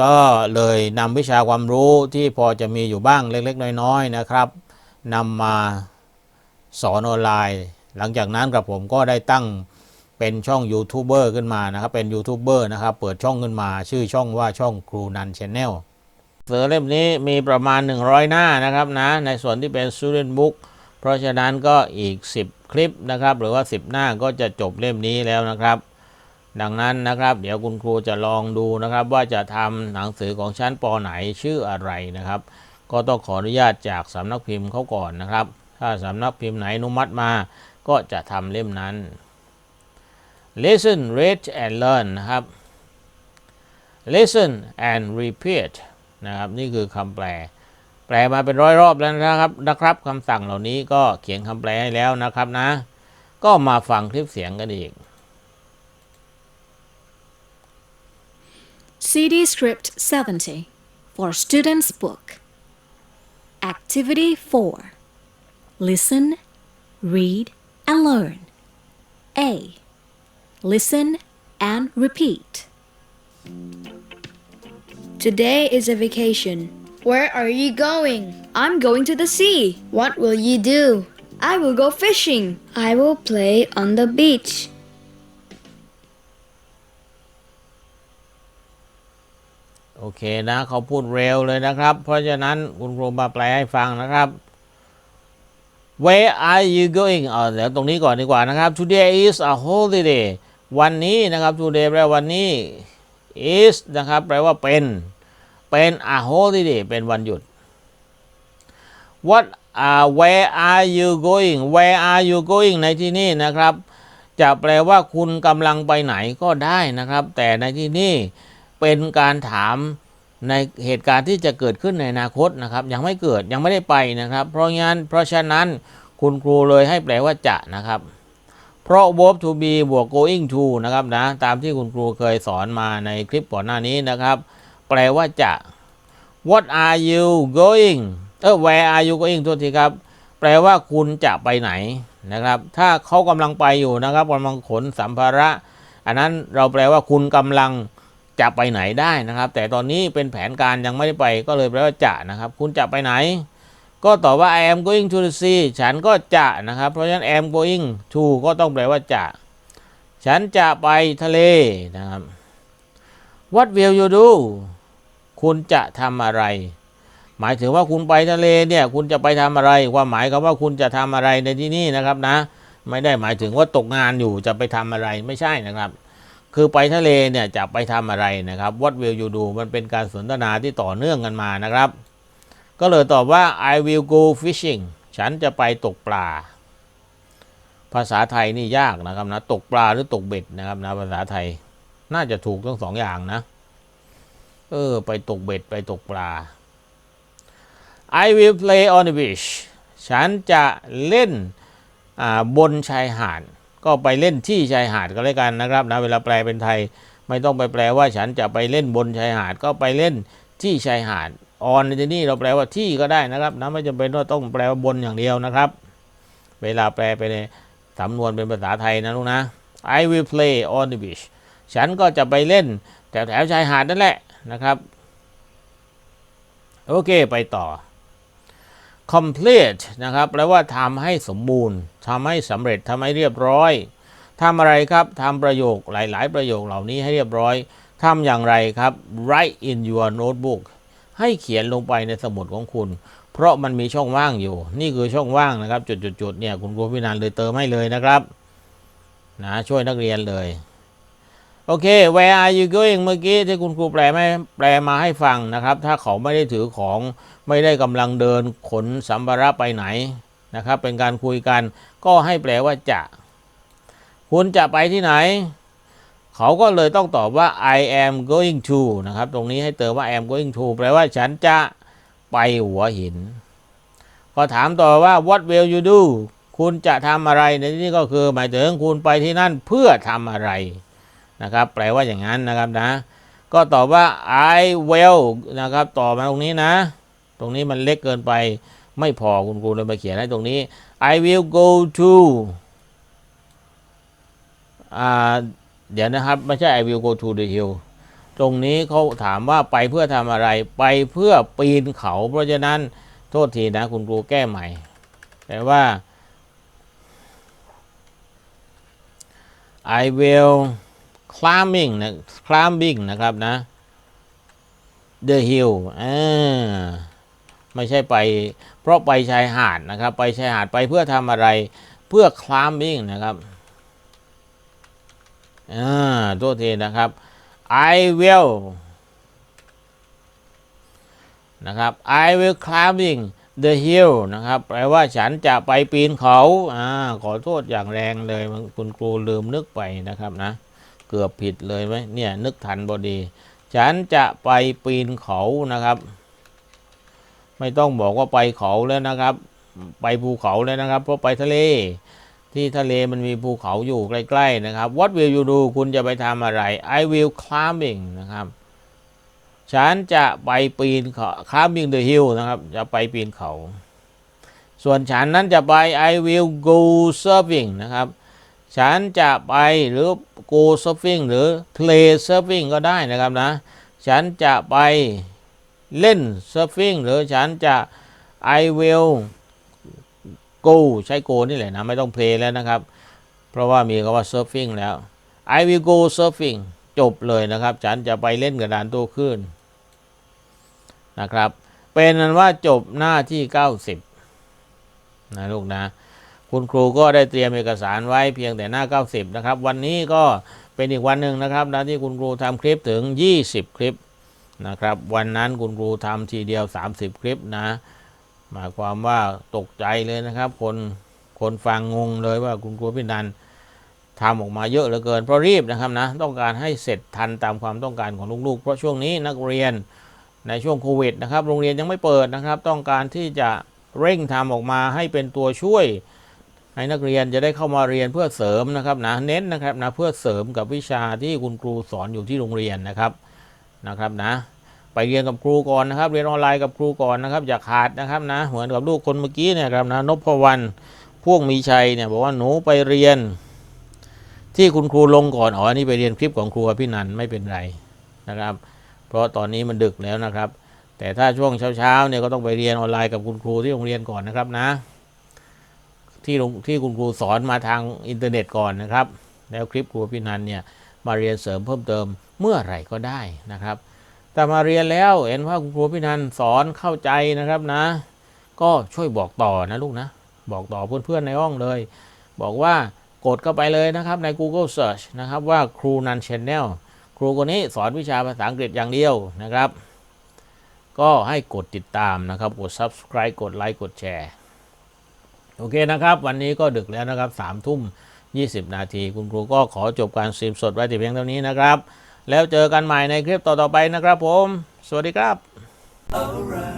ก็เลยนำวิชาความรู้ที่พอจะมีอยู่บ้างเล็กๆ น้อยๆนะครับนำมาสอนออนไลน์ หลังจากนั้นกับผมก็ได้ตั้งเป็นช่องยูทูบเบอร์ขึ้นมานะครับ เป็นยูทูบเบอร์นะครับ เปิดช่องขึ้นมา ชื่อช่องว่าช่องครูนันชแนลเสือเล่มนี้มีประมาณ 100 หน้านะครับนะ ในส่วนที่เป็น student book เพราะฉะนั้นก็อีก 10 คลิปนะครับ หรือว่า 10 หน้าก็จะจบเล่มนี้แล้วนะครับ ดังนั้นนะครับ เดี๋ยวคุณครูจะลองดูนะครับ ว่าจะทำหนังสือของชั้นปไหนชื่ออะไรนะครับ ก็ต้องขออนุญาตจากสำนักพิมพ์เขาก่อนนะครับ ถ้าสำนักพิมพ์ไหนอนุมัติมาก็จะทำเล่มนั้น listen read and learn นะครับ listen and repeat นะครับ นี่คือคำแปล แปลมาเป็นร้อยรอบแล้วนะครับนะครับคำสั่งเหล่านี้ก็เขียนคำแปลให้แล้วนะครับนะ ก็มาฟังคลิปเสียงกันอีก CD Script 70 for Students Book. Activity 4 Listen, Read, and Learn. A. Listen and repeat. Today is a vacation. Where are you going? I'm going to the sea. What will you do? I will go fishing. I will play on the beach. โอเคนะเขาพูดเร็วเลยนะครับ เพราะฉะนั้นคุณครูมาแปลให้ฟังนะครับ Where are you going เอาเดี๋ยวตรงนี้ก่อนดีกว่านะครับ Today is a holiday วันนี้นะครับ Today แปลวันนี้ is นะครับ แปลว่าเป็น เป็น a holiday เป็นวันหยุด What uh, where are you going Where are you going ในที่นี้นะครับ จะแปลว่าคุณกำลังไปไหนก็ได้นะครับ แต่ในที่นี้ เป็นการถามในเหตุการณ์ที่จะเกิดขึ้นในอนาคตนะครับ ยังไม่เกิดยังไม่ได้ไปนะครับ เพราะงั้นเพราะฉะนั้นคุณครูเลยให้แปลว่าจะนะครับ เพราะ verb to be บวก going to นะครับนะตามที่คุณครูเคยสอนมาในคลิปก่อนหน้านี้นะครับ แปลว่าจะ what are you going เออ where are you going โทษทีครับ แปลว่าคุณจะไปไหนนะครับ ถ้าเขากำลังไปอยู่นะครับกำลังขนสัมภาระ อันนั้นเราแปลว่าคุณกำลัง จะไปไหนได้นะครับ แต่ตอนนี้เป็นแผนการยังไม่ได้ไปก็เลยแปลว่าจะนะครับ คุณจะไปไหน ก็ตอบว่า I am going to the sea ฉันก็จะนะครับ เพราะฉะนั้น am going to ก็ต้องแปลว่าจะ ฉันจะไปทะเลนะครับ What will you do คุณจะทำอะไร หมายถึงว่าคุณไปทะเลเนี่ยคุณจะไปทำอะไรความหมายคำว่าคุณจะทำอะไรในที่นี่นะครับนะ ไม่ได้หมายถึงว่าตกงานอยู่จะไปทำอะไรไม่ใช่นะครับ คือไปทะเลเนี่ยจะไปทำอะไรนะครับ What will you do มันเป็นการสนทนาที่ต่อเนื่องกันมานะครับ ก็เลยตอบว่า I will go fishing ฉันจะไปตกปลา ภาษาไทยนี่ยากนะครับนะตกปลาหรือตกเบ็ดนะครับนะภาษาไทยน่าจะถูกทั้งสองอย่างนะ เออ ไปตกเบ็ดไปตกปลา I will play on the beach ฉันจะเล่นบนชายหาด ก็ไปเล่นที่ชายหาดก็แล้วกันนะครับนะเวลาแปลเป็นไทย ไม่ต้องไปแปลว่าฉันจะไปเล่นบนชายหาด ก็ไปเล่นที่ชายหาด on ในที่นี่เราแปลว่าที่ก็ได้นะครับนะไม่จำเป็นว่าต้องแปลว่าบนอย่างเดียวนะครับ เวลาแปลไปในสำนวนเป็นภาษาไทยนะลูกนะ I will play on the beach ฉันก็จะไปเล่นแถวแถวชายหาดนั่นแหละนะครับ โอเคไปต่อ complete นะครับแปลว่าทำให้สมบูรณ์ทำให้สำเร็จทำให้เรียบร้อยทำอะไรครับทำประโยคหลาย ๆ ประโยคเหล่านี้ให้เรียบร้อยทำอย่างไรครับ write in your notebook ให้เขียนลงไปในสมุดของคุณ เพราะมันมีช่องว่างอยู่ นี่คือช่องว่างนะครับ จุดๆเนี่ยคุณครูพินันเลยเติมให้เลยนะครับนะช่วยนักเรียนเลย โอเค where are you going เมื่อกี้ที่คุณครูแปลไม่แปลมาให้ฟังนะครับ ถ้าเขาไม่ได้ถือของไม่ได้กำลังเดินขนสัมภาระไปไหนนะครับ เป็นการคุยกันก็ให้แปลว่าจะ คุณจะไปที่ไหน เขาก็เลยต้องตอบว่า I am going to นะครับ ตรงนี้ให้เติมว่า I am going to แปลว่าฉันจะไปหัวหิน ก็ถามต่อว่า what will you do คุณจะทำอะไรในที่นี้ก็คือหมายถึงคุณไปที่นั่นเพื่อทำอะไร นะครับ แปลว่าอย่างนั้นนะครับนะ ก็ตอบว่า I will นะครับ ต่อมาตรงนี้นะ ตรงนี้มันเล็กเกินไปไม่พอคุณครูเลยมาเขียนให้ตรงนี้ I will go to อ่าเดี๋ยวนะครับ ไม่ใช่ I will go to the hill ตรงนี้เขาถามว่าไปเพื่อทำอะไร ไปเพื่อปีนเขา เพราะฉะนั้นโทษทีนะคุณครูแก้ใหม่ แต่ว่า I will climbing นะ climbing นะครับนะ the hill อ่าไม่ใช่ไป เพราะไปชายหาดนะครับ ไปชายหาดไปเพื่อทำอะไร เพื่อ climbing นะครับอ่าโทษทีนะครับ I will นะครับ I will climbing the hill นะครับ แปลว่าฉันจะไปปีนเขา อ่า ขอโทษอย่างแรงเลย คุณครูลืมนึกไปนะครับนะ เกือบผิดเลยไหมเนี่ยนึกทันบอดี ฉันจะไปปีนเขานะครับ ไม่ต้องบอกว่าไปเขาแล้วนะครับ ไปภูเขาแล้วนะครับเพราะไปทะเล ที่ทะเลมันมีภูเขาอยู่ใกล้ๆนะครับ What will you do คุณจะไปทำอะไร I will climbing นะครับฉันจะไปปีนเขา climbing the hill นะครับ จะไปปีนเขา ส่วนฉันนั้นจะไป I will go surfing นะครับ ฉันจะไปหรือ go surfing หรือ play surfing ก็ได้นะครับนะ ฉันจะไปเล่น surfing หรือฉันจะ I will go ใช้ go นี่แหละนะ ไม่ต้อง play แล้วนะครับ เพราะว่ามีคำว่า surfing แล้ว I will go surfing จบเลยนะครับ ฉันจะไปเล่นกระดานโต้คลื่นนะครับ เป็นนั้นว่าจบหน้าที่ 90นะลูกนะ คุณครูก็ได้เตรียมเอกสารไว้เพียงแต่หน้า 90 นะครับ วันนี้ก็เป็นอีกวันหนึ่งนะครับนะที่คุณครูทำคลิปถึง 20 คลิปนะครับ วันนั้นคุณครูทำทีเดียว 30 คลิปนะ หมายความว่าตกใจเลยนะครับ คนคนฟังงงเลยว่าคุณครูพี่นันทำออกมาเยอะเหลือเกินเพราะรีบนะครับนะต้องการให้เสร็จทันตามความต้องการของลูกๆ เพราะช่วงนี้นักเรียนในช่วงโควิดนะครับ โรงเรียนยังไม่เปิดนะครับ ต้องการที่จะเร่งทำออกมาให้เป็นตัวช่วย ให้นักเรียนจะได้เข้ามาเรียนเพื่อเสริมนะครับนะเน้นนะครับนะเพื่อเสริมกับวิชาที่คุณครูสอนอยู่ที่โรงเรียนนะครับนะครับนะไปเรียนกับครูก่อนนะครับ เรียนออนไลน์กับครูก่อนนะครับอย่าขาดนะครับนะเหมือนกับลูกคนเมื่อกี้เนี่ยครับนะนพวรรณพวกมีชัยเนี่ยบอกว่าหนูไปเรียน ที่คุณครูลงก่อนอ๋ออันนี้ไปเรียนคลิปของครูพี่นันไม่เป็นไรนะครับ เพราะตอนนี้มันดึกแล้วนะครับ แต่ถ้าช่วงเช้าๆเนี่ยก็ต้องไปเรียนออนไลน์กับคุณครูที่โรงเรียนก่อนนะครับนะ ที่ที่คุณครูสอนมาทางอินเทอร์เน็ตก่อนนะครับ แล้วคลิปครูพี่นันเนี่ยมาเรียนเสริมเพิ่มเติมเมื่อไหร่ก็ได้นะครับ แต่มาเรียนแล้วเห็นว่าคุณครูพี่นันสอนเข้าใจนะครับนะ ก็ช่วยบอกต่อนะลูกนะ บอกต่อเพื่อนๆในห้องเลย บอกว่ากดเข้าไปเลยนะครับใน Google Search นะครับว่าครูนัน Channel ครูคนนี้สอนวิชาภาษาอังกฤษอย่างเดียวนะครับ ก็ให้กดติดตามนะครับ กด subscribe กดไลค์กดแชร์ โอเคนะครับ วันนี้ก็ดึกแล้วนะครับสามทุ่ม20นาที คุณครูก็ขอจบการสตรีมสดไว้แต่เพียงเท่านี้นะครับ แล้วเจอกันใหม่ในคลิปต่อๆไปนะครับผม สวัสดีครับ Alright.